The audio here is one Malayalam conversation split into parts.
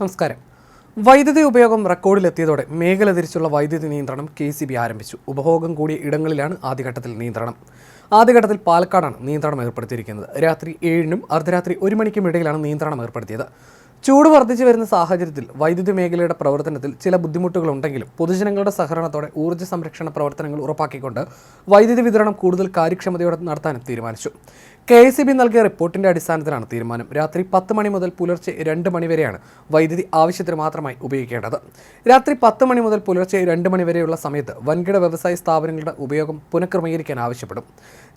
നമസ്കാരം. വൈദ്യുതി ഉപയോഗം റെക്കോർഡിലെത്തിയതോടെ മേഖല തിരിച്ചുള്ള വൈദ്യുതി നിയന്ത്രണം കെ സി ബി ആരംഭിച്ചു. ഉപഭോഗം കൂടിയ ഇടങ്ങളിലാണ് ആദ്യഘട്ടത്തിൽ നിയന്ത്രണം. ആദ്യഘട്ടത്തിൽ പാലക്കാടാണ് നിയന്ത്രണം ഏർപ്പെടുത്തിയിരിക്കുന്നത്. രാത്രി ഏഴിനും അർദ്ധരാത്രി ഒരു മണിക്കും ഇടയിലാണ് നിയന്ത്രണം ഏർപ്പെടുത്തിയത്. ചൂട് വർദ്ധിച്ചു വരുന്ന സാഹചര്യത്തിൽ വൈദ്യുതി മേഖലയുടെ പ്രവർത്തനത്തിൽ ചില ബുദ്ധിമുട്ടുകളുണ്ടെങ്കിലും പൊതുജനങ്ങളുടെ സഹകരണത്തോടെ ഊർജ സംരക്ഷണ പ്രവർത്തനങ്ങൾ ഉറപ്പാക്കിക്കൊണ്ട് വൈദ്യുതി വിതരണം കൂടുതൽ കാര്യക്ഷമതയോടെ നടത്താനും തീരുമാനിച്ചു. കെ എസ് ബി നൽകിയ റിപ്പോർട്ടിന്റെ അടിസ്ഥാനത്തിലാണ് തീരുമാനം. രാത്രി പത്ത് മണി മുതൽ പുലർച്ചെ രണ്ട് മണി വരെയാണ് വൈദ്യുതി ആവശ്യത്തിന് മാത്രമായി ഉപയോഗിക്കേണ്ടത്. രാത്രി പത്ത് മണി മുതൽ പുലർച്ചെ രണ്ട് മണി വരെയുള്ള സമയത്ത് വൻകിട വ്യവസായ സ്ഥാപനങ്ങളുടെ ഉപയോഗം പുനഃക്രമീകരിക്കാൻ ആവശ്യപ്പെടും.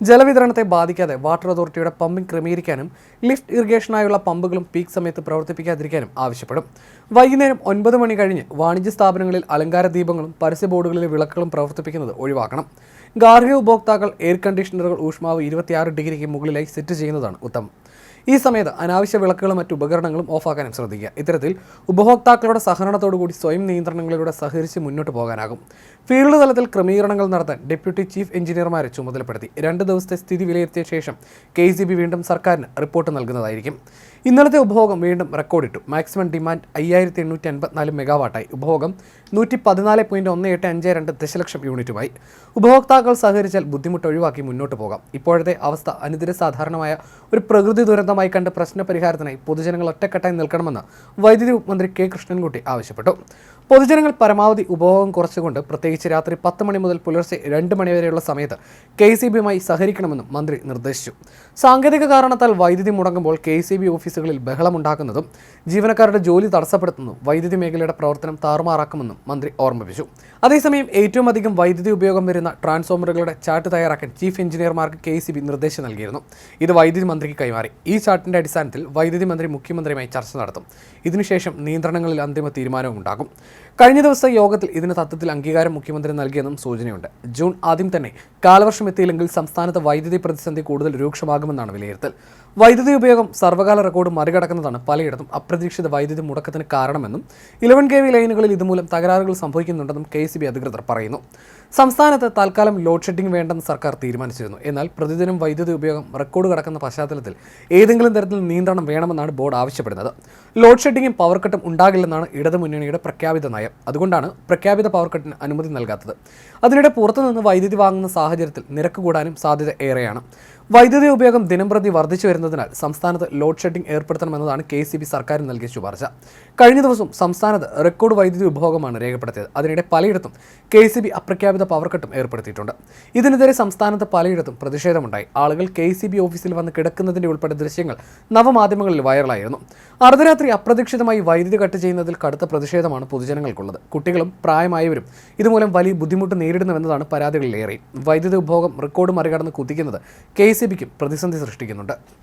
ജലവിതരണത്തെ ബാധിക്കാതെ വാട്ടർ അതോറിറ്റിയുടെ പമ്പിംഗ് ക്രമീകരിക്കാനും ലിഫ്റ്റ് ഇറിഗേഷനായുള്ള പമ്പുകളും പീക്ക് സമയത്ത് പ്രവർത്തിപ്പിക്കാതിരിക്കാനും ആവശ്യപ്പെടും. വൈകുന്നേരം ഒൻപത് മണി കഴിഞ്ഞ് വാണിജ്യ സ്ഥാപനങ്ങളിൽ അലങ്കാര ദീപങ്ങളും പരസ്യ ബോർഡുകളിലെ വിളക്കുകളും പ്രവർത്തിപ്പിക്കുന്നത് ഒഴിവാക്കണം. ഗാർഹിക ഉപഭോക്താക്കൾ എയർ കണ്ടീഷണറുകൾ ഊഷ്മാവ് ഇരുപത്തിയാറ് ഡിഗ്രിക്ക് മുകളിലായി സെറ്റ് ചെയ്യുന്നതാണ് ഉത്തമം. ഈ സമയത്ത് അനാവശ്യ വിളക്കുകളും മറ്റു ഉപകരണങ്ങളും ഓഫാക്കാനും ശ്രദ്ധിക്കുക. ഇത്തരത്തിൽ ഉപഭോക്താക്കളുടെ സഹകരണത്തോടുകൂടി സ്വയം നിയന്ത്രണങ്ങളിലൂടെ സഹകരിച്ച് മുന്നോട്ട് പോകാനാകും. ഫീൽഡ് തലത്തിൽ ക്രമീകരണങ്ങൾ നടത്താൻ ഡെപ്യൂട്ടി ചീഫ് എഞ്ചിനീയർമാരെ ചുമതലപ്പെടുത്തി. രണ്ട് ദിവസത്തെ സ്ഥിതി വിലയിരുത്തിയ ശേഷം കെ വീണ്ടും സർക്കാരിന് റിപ്പോർട്ട് നൽകുന്നതായിരിക്കും. ഇന്നലത്തെ ഉപഭോഗം വീണ്ടും റെക്കോർഡിട്ടു. മാക്സിമം ഡിമാൻഡ് അയ്യായിരത്തി എണ്ണൂറ്റി അൻപത്തിനാല് മെഗാവാട്ടായി. ഉപഭോഗം നൂറ്റി പതിനാല് പോയിന്റ് ഒന്ന് എട്ട് അഞ്ച് രണ്ട് ദശലക്ഷം യൂണിറ്റുമായി. ഉപഭോക്താക്കൾ സഹകരിച്ചാൽ ബുദ്ധിമുട്ട് ഒഴിവാക്കി മുന്നോട്ട് പോകാം. ഇപ്പോഴത്തെ അവസ്ഥ അനുദിന സാധാരണമായ ഒരു പ്രകൃതി ദുരന്തമായി കണ്ട് പ്രശ്ന പരിഹാരത്തിനായി പൊതുജനങ്ങൾ ഒറ്റക്കെട്ടായി നിൽക്കണമെന്ന് വൈദ്യുതി മന്ത്രി കെ കൃഷ്ണൻകുട്ടി ആവശ്യപ്പെട്ടു. പൊതുജനങ്ങൾ പരമാവധി ഉപഭോഗം കുറച്ചുകൊണ്ട് പ്രത്യേകിച്ച് രാത്രി പത്ത് മണി മുതൽ പുലർച്ചെ രണ്ട് മണി വരെയുള്ള സമയത്ത് കെ സി ബിയുമായി സഹകരിക്കണമെന്നും മന്ത്രി നിർദ്ദേശിച്ചു. സാങ്കേതിക കാരണത്താൽ വൈദ്യുതി മുടങ്ങുമ്പോൾ കെ സി ബി ഓഫീസുകളിൽ ബഹളമുണ്ടാക്കുന്നതും ജീവനക്കാരുടെ ജോലി തടസ്സപ്പെടുത്തുന്നതും വൈദ്യുതി മേഖലയുടെ പ്രവർത്തനം താറുമാറാക്കുമെന്നും മന്ത്രി ഓർമ്മിപ്പിച്ചു. അതേസമയം ഏറ്റവും അധികം വൈദ്യുതി ഉപയോഗം വരുന്ന ട്രാൻസ്ഫോമറുകളുടെ ചാർട്ട് തയ്യാറാക്കാൻ ചീഫ് എഞ്ചിനീയർമാർക്ക് കെ സി ബി നിർദ്ദേശം നൽകിയിരുന്നു. ഇത് വൈദ്യുതി മന്ത്രിക്ക് കൈമാറി. ഈ ചാർട്ടിന്റെ അടിസ്ഥാനത്തിൽ വൈദ്യുതി മന്ത്രി മുഖ്യമന്ത്രിയുമായി ചർച്ച നടത്തും. ഇതിനുശേഷം നിയന്ത്രണങ്ങളിൽ അന്തിമ തീരുമാനവും ഉണ്ടാകും. കഴിഞ്ഞ ദിവസം യോഗത്തിൽ ഇതിന് തത്വത്തിൽ അംഗീകാരം മുഖ്യമന്ത്രി നൽകിയെന്നും സൂചനയുണ്ട്. ജൂൺ ആദ്യം തന്നെ കാലവർഷം എത്തിയില്ലെങ്കിൽ സംസ്ഥാനത്ത് വൈദ്യുതി പ്രതിസന്ധി കൂടുതൽ രൂക്ഷമാകുമെന്നാണ് വിലയിരുത്തൽ. വൈദ്യുതി ഉപയോഗം സർവകാല റെക്കോർഡ് മറികടക്കുന്നതാണ് പലയിടത്തും അപ്രതീക്ഷിത വൈദ്യുതി മുടക്കത്തിന് കാരണമെന്നും ഇലവൻ കെ വി ലൈനുകളിൽ ഇതുമൂലം തകരാറുകൾ സംഭവിക്കുന്നുണ്ടെന്നും കെ സി ബി അധികൃതർ പറയുന്നു. സംസ്ഥാനത്ത് തൽക്കാലം ലോഡ് ഷെഡിംഗ് വേണ്ടെന്ന് സർക്കാർ തീരുമാനിച്ചിരുന്നു. എന്നാൽ പ്രതിദിനം വൈദ്യുതി ഉപയോഗം റെക്കോർഡ് കടക്കുന്ന പശ്ചാത്തലത്തിൽ ഏതെങ്കിലും തരത്തിൽ നിയന്ത്രണം വേണമെന്നാണ് ബോർഡ് ആവശ്യപ്പെടുന്നത്. ലോഡ് ഷെഡിങ്ങും പവർ കട്ടും ഉണ്ടാകില്ലെന്നാണ് ഇടതുമുന്നണിയുടെ പ്രഖ്യാപിത നയം. അതുകൊണ്ടാണ് പ്രഖ്യാപിത പവർ കട്ടിന് അനുമതി നൽകാത്തത്. അതിനിടെ പുറത്തുനിന്ന് വൈദ്യുതി വാങ്ങുന്ന സാഹചര്യത്തിൽ നിരക്ക് കൂടാനും സാധ്യത ഏറെയാണ്. വൈദ്യുതി ഉപയോഗം ദിനംപ്രതി വർദ്ധിച്ചു വരുന്നതിനാൽ സംസ്ഥാനത്ത് ലോഡ് ഷെഡിംഗ് ഏർപ്പെടുത്തണമെന്നതാണ് കെ സി ബി സർക്കാരിന് നൽകിയ ശുപാർശ. കഴിഞ്ഞ ദിവസം സംസ്ഥാനത്ത് റെക്കോർഡ് വൈദ്യുതി ഉപഭോഗമാണ് രേഖപ്പെടുത്തിയത്. അതിനിടെ പലയിടത്തും കെ സി ബി അപ്രഖ്യാപിത പവർ കട്ടും ഏർപ്പെടുത്തിയിട്ടുണ്ട്. ഇതിനെതിരെ സംസ്ഥാനത്ത് പലയിടത്തും പ്രതിഷേധമുണ്ടായി. ആളുകൾ കെ സി ബി ഓഫീസിൽ വന്ന് കിടക്കുന്നതിന്റെ ഉൾപ്പെടെ ദൃശ്യങ്ങൾ നവമാധ്യമങ്ങളിൽ വൈറലായിരുന്നു. അർദ്ധരാത്രി അപ്രതീക്ഷിതമായി വൈദ്യുതി കട്ട് ചെയ്യുന്നതിൽ കടുത്ത പ്രതിഷേധമാണ് പൊതുജനങ്ങൾക്കുള്ളത്. കുട്ടികളും പ്രായമായവരും ഇതുമൂലം വലിയ ബുദ്ധിമുട്ട് നേരിടുന്നുവെന്നതാണ് പരാതികളിലേറെ. വൈദ്യുതി ഉപഭോഗം റെക്കോർഡ് മറികടന്ന് കുതിക്കുന്നത് കെ സി ബിക്കും പ്രതിസന്ധി സൃഷ്ടിക്കുന്നുണ്ട്